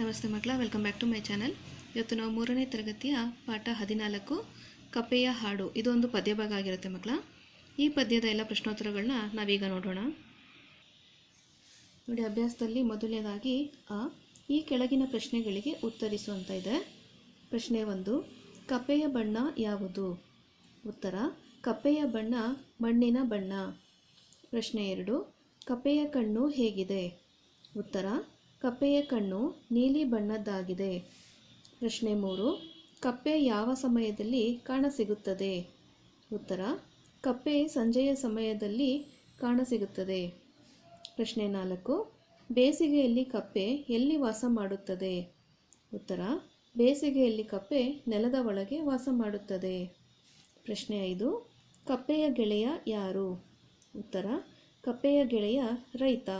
ನಮಸ್ತೆ ಮಕ್ಕಳ welcome back to my channel ಇವತ್ತು ನಾವು ಮೂರನೇ ತರಗತಿಯ ಪಾಠ ಹದಿನಾಲ್ಕು, ಕಪೆಯ ಹಾಡು. ಇದೊಂದು ಪದ್ಯ ಭಾಗ ಆಗಿರುತ್ತೆ ಮಕ್ಕಳ. ಈ ಪದ್ಯದ ಎಲ್ಲ ಪ್ರಶ್ನೋತ್ತರಗಳನ್ನ ನಾವೀಗ ನೋಡೋಣ. ನೋಡಿ, ಅಭ್ಯಾಸದಲ್ಲಿ ಮೊದಲನೇದಾಗಿ ಆ ಈ ಕೆಳಗಿನ ಪ್ರಶ್ನೆಗಳಿಗೆ ಉತ್ತರಿಸು ಅಂತ ಇದೆ. ಪ್ರಶ್ನೆ ಒಂದು, ಕಪೆಯ ಬಣ್ಣ ಯಾವುದು? ಉತ್ತರ, ಕಪೆಯ ಬಣ್ಣ ಮಣ್ಣಿನ ಬಣ್ಣ. ಪ್ರಶ್ನೆ ಎರಡು, ಕಪೆಯ ಕಣ್ಣು ಹೇಗಿದೆ? ಉತ್ತರ ಕಪ್ಪೆಯ ಕಣ್ಣು ನೀಲಿ ಬಣ್ಣದ್ದಾಗಿದೆ. ಪ್ರಶ್ನೆ ಮೂರು, ಕಪ್ಪೆ ಯಾವ ಸಮಯದಲ್ಲಿ ಕಾಣಸಿಗುತ್ತದೆ? ಉತ್ತರ, ಕಪ್ಪೆ ಸಂಜೆಯ ಸಮಯದಲ್ಲಿ ಕಾಣಸಿಗುತ್ತದೆ. ಪ್ರಶ್ನೆ ನಾಲ್ಕು, ಬೇಸಿಗೆಯಲ್ಲಿ ಕಪ್ಪೆ ಎಲ್ಲಿ ವಾಸ ಮಾಡುತ್ತದೆ? ಉತ್ತರ, ಬೇಸಿಗೆಯಲ್ಲಿ ಕಪ್ಪೆ ನೆಲದ ಒಳಗೆ ವಾಸ ಮಾಡುತ್ತದೆ. ಪ್ರಶ್ನೆ ಐದು, ಕಪ್ಪೆಯ ಗೆಳೆಯ ಯಾರು? ಉತ್ತರ, ಕಪ್ಪೆಯ ಗೆಳೆಯ ರೈತ.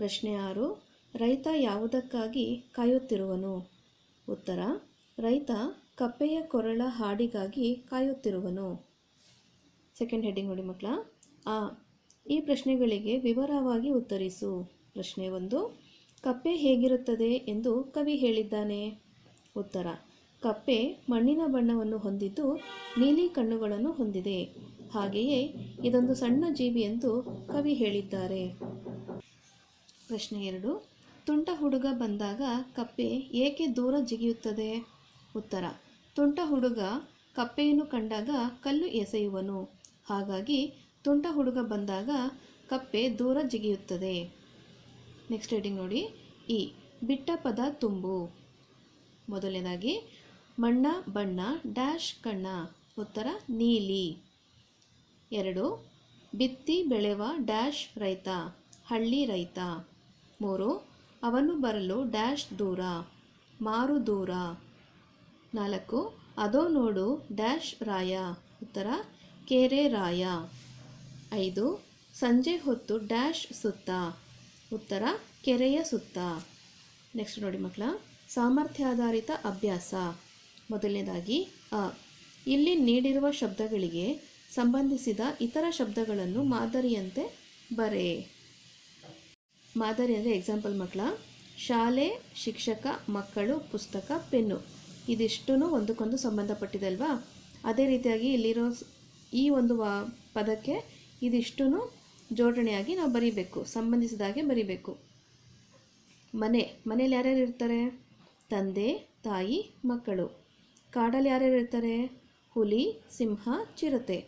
ಪ್ರಶ್ನೆ ಆರು, ರೈತ ಯಾವುದಕ್ಕಾಗಿ ಕಾಯುತ್ತಿರುವನು? ಉತ್ತರ, ರೈತ ಕಪ್ಪೆಯ ಕೊರಳ ಹಾಡಿಗಾಗಿ ಕಾಯುತ್ತಿರುವನು. ಸೆಕೆಂಡ್ ಹೆಡ್ಡಿಂಗ್ ನೋಡಿ ಮಕ್ಕಳ, ಆ, ಈ ಪ್ರಶ್ನೆಗಳಿಗೆ ವಿವರವಾಗಿ ಉತ್ತರಿಸು. ಪ್ರಶ್ನೆ ಒಂದು, ಕಪ್ಪೆ ಹೇಗಿರುತ್ತದೆ ಎಂದು ಕವಿ ಹೇಳಿದ್ದಾನೆ. ಉತ್ತರ, ಕಪ್ಪೆ ಮಣ್ಣಿನ ಬಣ್ಣವನ್ನು ಹೊಂದಿದ್ದು ನೀಲಿ ಕಣ್ಣುಗಳನ್ನು ಹೊಂದಿದೆ. ಹಾಗೆಯೇ ಇದೊಂದು ಸಣ್ಣ ಜೀವಿ ಎಂದು ಕವಿ ಹೇಳಿದ್ದಾರೆ. ಪ್ರಶ್ನೆ ಎರಡು. ತುಂಟ ಹುಡುಗ ಬಂದಾಗ ಕಪ್ಪೆ ಏಕೆ ದೂರ ಜಿಗಿಯುತ್ತದೆ? ಉತ್ತರ. ತುಂಟ ಹುಡುಗ ಕಪ್ಪೆಯನ್ನು ಕಂಡಾಗ ಕಲ್ಲು ಎಸೆಯುವನು. ಹಾಗಾಗಿ ತುಂಟ ಹುಡುಗ ಬಂದಾಗ ಕಪ್ಪೆ ದೂರ ಜಿಗಿಯುತ್ತದೆ. ನೆಕ್ಸ್ಟ್ ರೀಡಿಂಗ್ ನೋಡಿ. ಇ. ಬಿಟ್ಟ ಪದ ತುಂಬು. ಮೊದಲನೇದಾಗಿ, ಮಣ್ಣ, ಬಣ್ಣ, ಡ್ಯಾಶ್, ಕಣ್ಣ. ಉತ್ತರ, ನೀಲಿ. ಎರಡು. ಬಿತ್ತಿ, ಬೆಳೆವ, ಡ್ಯಾಶ್, ರೈತ. ಹಳ್ಳಿ, ರೈತ. ಮೂರು, ಅವನು ಬರಲು ಡ್ಯಾಶ್ ದೂರ, ಮಾರು ದೂರ. ನಾಲ್ಕು, ಅದೋ ನೋಡು ಡ್ಯಾಶ್ ರಾಯ. ಉತ್ತರ, ಕೆರೆ ರಾಯ. ಐದು, ಸಂಜೆ ಹೊತ್ತು ಡ್ಯಾಶ್ ಸುತ್ತ. ಉತ್ತರ, ಕೆರೆಯ ಸುತ್ತ. ನೆಕ್ಸ್ಟ್ ನೋಡಿ ಮಕ್ಕಳ, ಸಾಮರ್ಥ್ಯಾಧಾರಿತ ಅಭ್ಯಾಸ. ಮೊದಲನೇದಾಗಿ, ಅ. ಇಲ್ಲಿ ನೀಡಿರುವ ಶಬ್ದಗಳಿಗೆ ಸಂಬಂಧಿಸಿದ ಇತರ ಶಬ್ದಗಳನ್ನು ಮಾದರಿಯಂತೆ ಬರೆ. ಮಾದರಿ ಅಂದರೆ ಎಕ್ಸಾಂಪಲ್ ಮಕ್ಕಳ. ಶಾಲೆ, ಶಿಕ್ಷಕ, ಮಕ್ಕಳು, ಪುಸ್ತಕ, ಪೆನ್ನು. ಇದಿಷ್ಟೂ ಒಂದಕ್ಕೊಂದು ಸಂಬಂಧಪಟ್ಟಿದೆ ಅಲ್ವಾ ಅದೇ ರೀತಿಯಾಗಿ ಇಲ್ಲಿರೋ ಈ ಒಂದು ವಾ ಪದಕ್ಕೆ ಇದಿಷ್ಟೂ ಜೋಡಣೆಯಾಗಿ ನಾವು ಬರೀಬೇಕು, ಸಂಬಂಧಿಸಿದಾಗೆ ಬರೀಬೇಕು. ಮನೆ ಮನೇಲಿ ಯಾರ್ಯಾರು ಇರ್ತಾರೆ? ತಂದೆ, ತಾಯಿ, ಮಕ್ಕಳು. ಕಾಡಲ್ಲಿ ಯಾರ್ಯಾರು ಇರ್ತಾರೆ? ಹುಲಿ, ಸಿಂಹ, ಚಿರತೆ.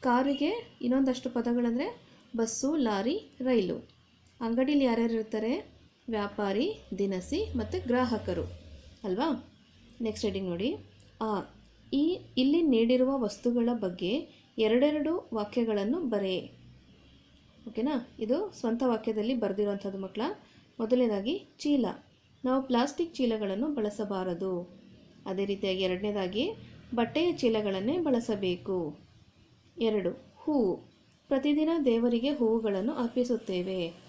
ಕಾರಿಗೆ ಇನ್ನೊಂದಷ್ಟು ಪದಗಳಂದರೆ ಬಸ್ಸು, ಲಾರಿ, ರೈಲು. ಅಂಗಡೀಲಿ ಯಾರ್ಯಾರು ಇರ್ತಾರೆ ವ್ಯಾಪಾರಿ, ದಿನಸಿ ಮತ್ತು ಗ್ರಾಹಕರು. ಅಲ್ವಾ? ನೆಕ್ಸ್ಟ್ ಹೆಡಿಂಗ್ ನೋಡಿ. ಆ, ಈ ಇಲ್ಲಿ ನೀಡಿರುವ ವಸ್ತುಗಳ ಬಗ್ಗೆ ಎರಡೆರಡು ವಾಕ್ಯಗಳನ್ನು ಬರೆ. ಓಕೆನಾ ಇದು ಸ್ವಂತ ವಾಕ್ಯದಲ್ಲಿ ಬರೆದಿರುವಂಥದ್ದು ಮಕ್ಕಳ ಮೊದಲನೇದಾಗಿ, ಚೀಲ. ನಾವು ಪ್ಲಾಸ್ಟಿಕ್ ಚೀಲಗಳನ್ನು ಬಳಸಬಾರದು. ಅದೇ ರೀತಿಯಾಗಿ ಎರಡನೇದಾಗಿ, ಬಟ್ಟೆಯ ಚೀಲಗಳನ್ನೇ ಬಳಸಬೇಕು. ಎರಡು, ಹೂವು. ಪ್ರತಿದಿನ ದೇವರಿಗೆ ಹೂವುಗಳನ್ನು ಅರ್ಪಿಸುತ್ತೇವೆ.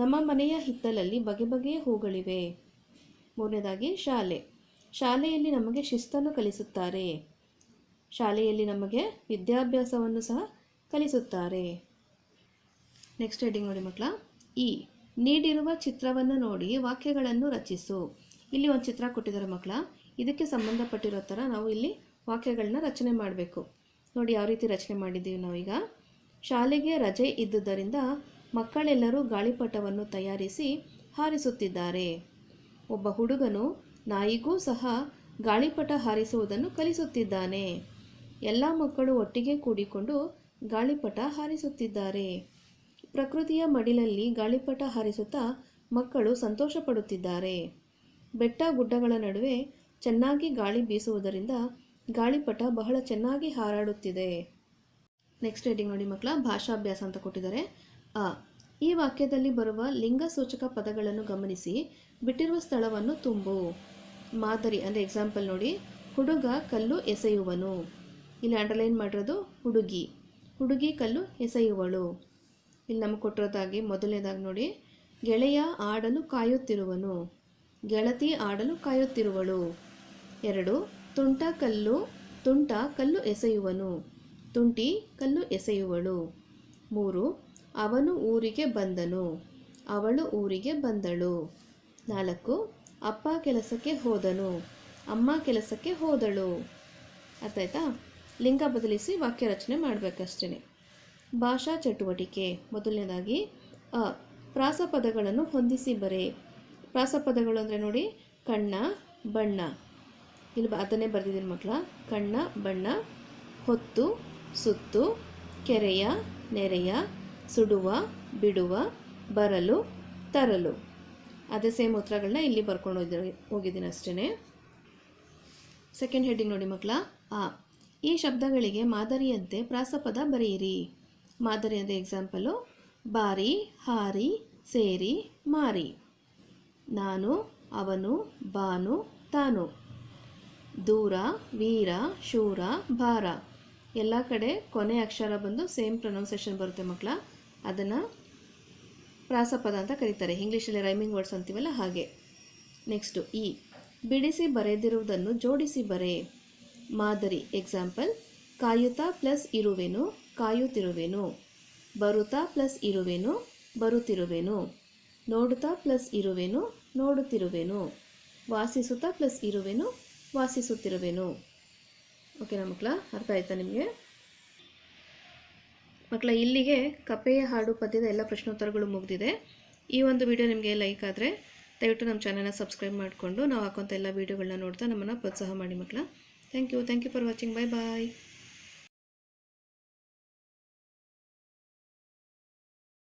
ನಮ್ಮ ಮನೆಯ ಹಿತ್ತಲಲ್ಲಿ ಬಗೆ ಬಗೆಯ ಹೂಗಳಿವೆ. ಮೂರನೇದಾಗಿ, ಶಾಲೆ. ಶಾಲೆಯಲ್ಲಿ ನಮಗೆ ಶಿಸ್ತನ್ನು ಕಲಿಸುತ್ತಾರೆ. ಶಾಲೆಯಲ್ಲಿ ನಮಗೆ ವಿದ್ಯಾಭ್ಯಾಸವನ್ನು ಸಹ ಕಲಿಸುತ್ತಾರೆ. ನೆಕ್ಸ್ಟ್ ಹೆಡಿಂಗ್ ನೋಡಿ ಮಕ್ಕಳ. ಈ ನೀಡಿರುವ ಚಿತ್ರವನ್ನು ನೋಡಿ ವಾಕ್ಯಗಳನ್ನು ರಚಿಸು. ಇಲ್ಲಿ ಒಂದು ಚಿತ್ರ ಕೊಟ್ಟಿದ್ದಾರೆ ಮಕ್ಕಳ. ಇದಕ್ಕೆ ಸಂಬಂಧಪಟ್ಟಿರೋ ಥರ ನಾವು ಇಲ್ಲಿ ವಾಕ್ಯಗಳನ್ನ ರಚನೆ ಮಾಡಬೇಕು. ನೋಡಿ ಯಾವ ರೀತಿ ರಚನೆ ಮಾಡಿದ್ದೀವಿ ನಾವೀಗ. ಶಾಲೆಗೆ ರಜೆ ಇದ್ದುದರಿಂದ ಮಕ್ಕಳೆಲ್ಲರೂ ಗಾಳಿಪಟವನ್ನು ತಯಾರಿಸಿ ಹಾರಿಸುತ್ತಿದ್ದಾರೆ. ಒಬ್ಬ ಹುಡುಗನು ನಾಯಿಗೂ ಸಹ ಗಾಳಿಪಟ ಹಾರಿಸುವುದನ್ನು ಕಲಿಸುತ್ತಿದ್ದಾನೆ. ಎಲ್ಲ ಮಕ್ಕಳು ಒಟ್ಟಿಗೆ ಕೂಡಿಕೊಂಡು ಗಾಳಿಪಟ ಹಾರಿಸುತ್ತಿದ್ದಾರೆ. ಪ್ರಕೃತಿಯ ಮಡಿಲಲ್ಲಿ ಗಾಳಿಪಟ ಹಾರಿಸುತ್ತಾ ಮಕ್ಕಳು ಸಂತೋಷಪಡುತ್ತಿದ್ದಾರೆ. ಬೆಟ್ಟ ಗುಡ್ಡಗಳ ನಡುವೆ ಚೆನ್ನಾಗಿ ಗಾಳಿ ಬೀಸುವುದರಿಂದ ಗಾಳಿಪಟ ಬಹಳ ಚೆನ್ನಾಗಿ ಹಾರಾಡುತ್ತಿದೆ. ನೆಕ್ಸ್ಟ್ ರೀಡಿಂಗ್ ನೋಡಿ ಮಕ್ಕಳ, ಭಾಷಾಭ್ಯಾಸ ಅಂತ ಕೊಟ್ಟಿದ್ದಾರೆ. ಆ ಈ ವಾಕ್ಯದಲ್ಲಿ ಬರುವ ಲಿಂಗ ಸೂಚಕ ಪದಗಳನ್ನು ಗಮನಿಸಿ. ಬಿಟ್ಟಿರುವ ಸ್ಥಳವನ್ನು ತುಂಬು. ಮಾದರಿ, ಅಂದರೆ ಎಕ್ಸಾಂಪಲ್ ನೋಡಿ. ಹುಡುಗ ಕಲ್ಲು ಎಸೆಯುವನು. ಇಲ್ಲಿ ಅಂಡರ್ಲೈನ್ ಮಾಡಿರೋದು ಹುಡುಗಿ. ಹುಡುಗಿ ಕಲ್ಲು ಎಸೆಯುವಳು. ಇಲ್ಲಿ ನಮಗೆ ಕೊಟ್ಟಿರೋದಾಗಿ ಮೊದಲನೇದಾಗಿ ನೋಡಿ. ಗೆಳೆಯ ಆಡಲು ಕಾಯುತ್ತಿರುವನು. ಗೆಳತಿ ಆಡಲು ಕಾಯುತ್ತಿರುವಳು. ಎರಡು, ತುಂಟ ಕಲ್ಲು ತುಂಟ ಕಲ್ಲು ಎಸೆಯುವನು. ತುಂಟಿ ಕಲ್ಲು ಎಸೆಯುವಳು. ಮೂರು ಅವನು ಊರಿಗೆ ಬಂದನು. ಅವಳು ಊರಿಗೆ ಬಂದಳು. ನಾಲ್ಕು, ಅಪ್ಪ ಕೆಲಸಕ್ಕೆ ಹೋದನು. ಅಮ್ಮ ಕೆಲಸಕ್ಕೆ ಹೋದಳು. ಅರ್ಥ ಆಯ್ತಾ ಲಿಂಗ ಬದಲಿಸಿ ವಾಕ್ಯ ರಚನೆ ಮಾಡಬೇಕಷ್ಟೇ ಭಾಷಾ ಚಟುವಟಿಕೆ. ಮೊದಲನೇದಾಗಿ, ಅ, ಪ್ರಾಸಪದಗಳನ್ನು ಹೊಂದಿಸಿ ಬರೆ. ಪ್ರಾಸಪದಗಳು ಅಂದರೆ ನೋಡಿ, ಕಣ್ಣ, ಬಣ್ಣ. ಇಲ್ಲಿ ಅದನ್ನೇ ಬರೆದಿದ್ದೀನಿ ಮಕ್ಕಳ ಕಣ್ಣ, ಬಣ್ಣ, ಹೊತ್ತು, ಸುತ್ತು, ಕೆರೆಯ, ನೆರೆಯ ಸುಡುವ, ಬಿಡುವ, ಬರಲು, ತರಲು. ಅದೇ ಸೇಮ್ ಉತ್ತರಗಳನ್ನ ಇಲ್ಲಿ ಬರ್ಕೊಂಡು ಹೋಗಿದ್ದೀನಿ ಹೋಗಿದ್ದೀನಿ ಅಷ್ಟೇ ಸೆಕೆಂಡ್ ಹೆಡ್ಡಿಂಗ್ ನೋಡಿ ಮಕ್ಕಳ. ಆ, ಈ ಶಬ್ದಗಳಿಗೆ ಮಾದರಿಯಂತೆ ಪ್ರಾಸಪದ ಬರೆಯಿರಿ. ಮಾದರಿ ಅಂದರೆ ಎಕ್ಸಾಂಪಲು ಬಾರಿ, ಹಾರಿ, ಸೇರಿ, ಮಾರಿ. ನಾನು, ಅವನು, ಬಾನು, ತಾನು. ದೂರ, ವೀರ, ಶೂರ, ಭಾರ. ಎಲ್ಲ ಕಡೆ ಕೊನೆ ಅಕ್ಷರ ಬಂದು ಸೇಮ್ ಪ್ರೊನೌನ್ಸೇಷನ್ ಬರುತ್ತೆ ಮಕ್ಕಳ. ಅದನ್ನು ಪ್ರಾಸಪದ ಅಂತ ಕರೀತಾರೆ. ಇಂಗ್ಲೀಷಲ್ಲಿ ರೈಮಿಂಗ್ ವರ್ಡ್ಸ್ ಅಂತೀವಲ್ಲ ಹಾಗೆ. ನೆಕ್ಸ್ಟು ಈ ಬಿಡಿಸಿ ಬರೆದಿರುವುದನ್ನು ಜೋಡಿಸಿ ಬರೆ. ಮಾದರಿ ಎಕ್ಸಾಂಪಲ್ ಕಾಯುತ್ತಾ ಪ್ಲಸ್ ಇರುವೆನು, ಕಾಯುತ್ತಿರುವೆನು. ಬರುತ್ತಾ ಪ್ಲಸ್ ಇರುವೆನು, ಬರುತ್ತಿರುವೆನು. ನೋಡುತ್ತಾ ಪ್ಲಸ್ ಇರುವೆನು, ನೋಡುತ್ತಿರುವೆನು. ವಾಸಿಸುತ್ತಾ ಪ್ಲಸ್ ಇರುವೆನು, ವಾಸಿಸುತ್ತಿರುವೆನು. ಓಕೆನಾ ಮಕ್ಕಳ, ಅರ್ಥ ಆಯ್ತಾ ನಿಮಗೆ? ಮಕ್ಕಳ, ಇಲ್ಲಿಗೆ ಕಪೆಯ ಹಾಡು ಪದ್ಯದ ಎಲ್ಲ ಪ್ರಶ್ನೋತ್ತರಗಳು ಮುಗಿದಿದೆ. ಈ ಒಂದು ವಿಡಿಯೋ ನಿಮಗೆ ಲೈಕ್ ಆದರೆ ದಯವಿಟ್ಟು ನಮ್ಮ ಚಾನಲ್ನ ಸಬ್ಸ್ಕ್ರೈಬ್ ಮಾಡಿಕೊಂಡು ನಾವು ಹಾಕೋಂಥ ಎಲ್ಲ ವೀಡಿಯೋಗಳನ್ನ ನೋಡ್ತಾ ನಮ್ಮನ್ನು ಪ್ರೋತ್ಸಾಹ ಮಾಡಿ ಮಕ್ಕಳ. Thank you thank you for watching bye bye